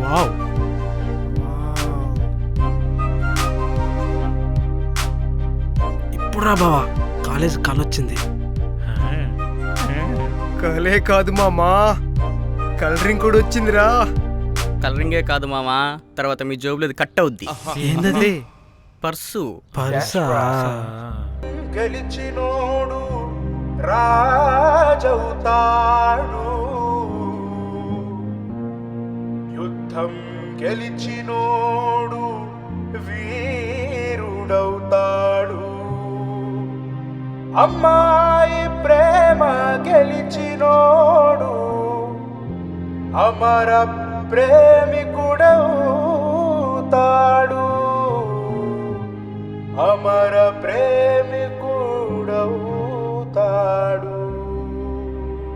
Wow ఇప్పుడురా బావా college కాలొచ్చింది. కలే కాదు మామా. కలరింగ్ కూడా వచ్చిందిరా. కలరింగే కాదు మామా తర్వాత మీ జోబులో అది కట్ అవుద్ది. ఏంటది పర్సు. పర్సా? గెలిచినోడు రాజవుతాడు. యుద్ధం గెలిచినోడు వీరుడవుతాడు. అమ్మాయి ప్రేమ గెలిచినోడు అమర ప్రేమికుడవుతాడు. అమర ప్రేమికుడు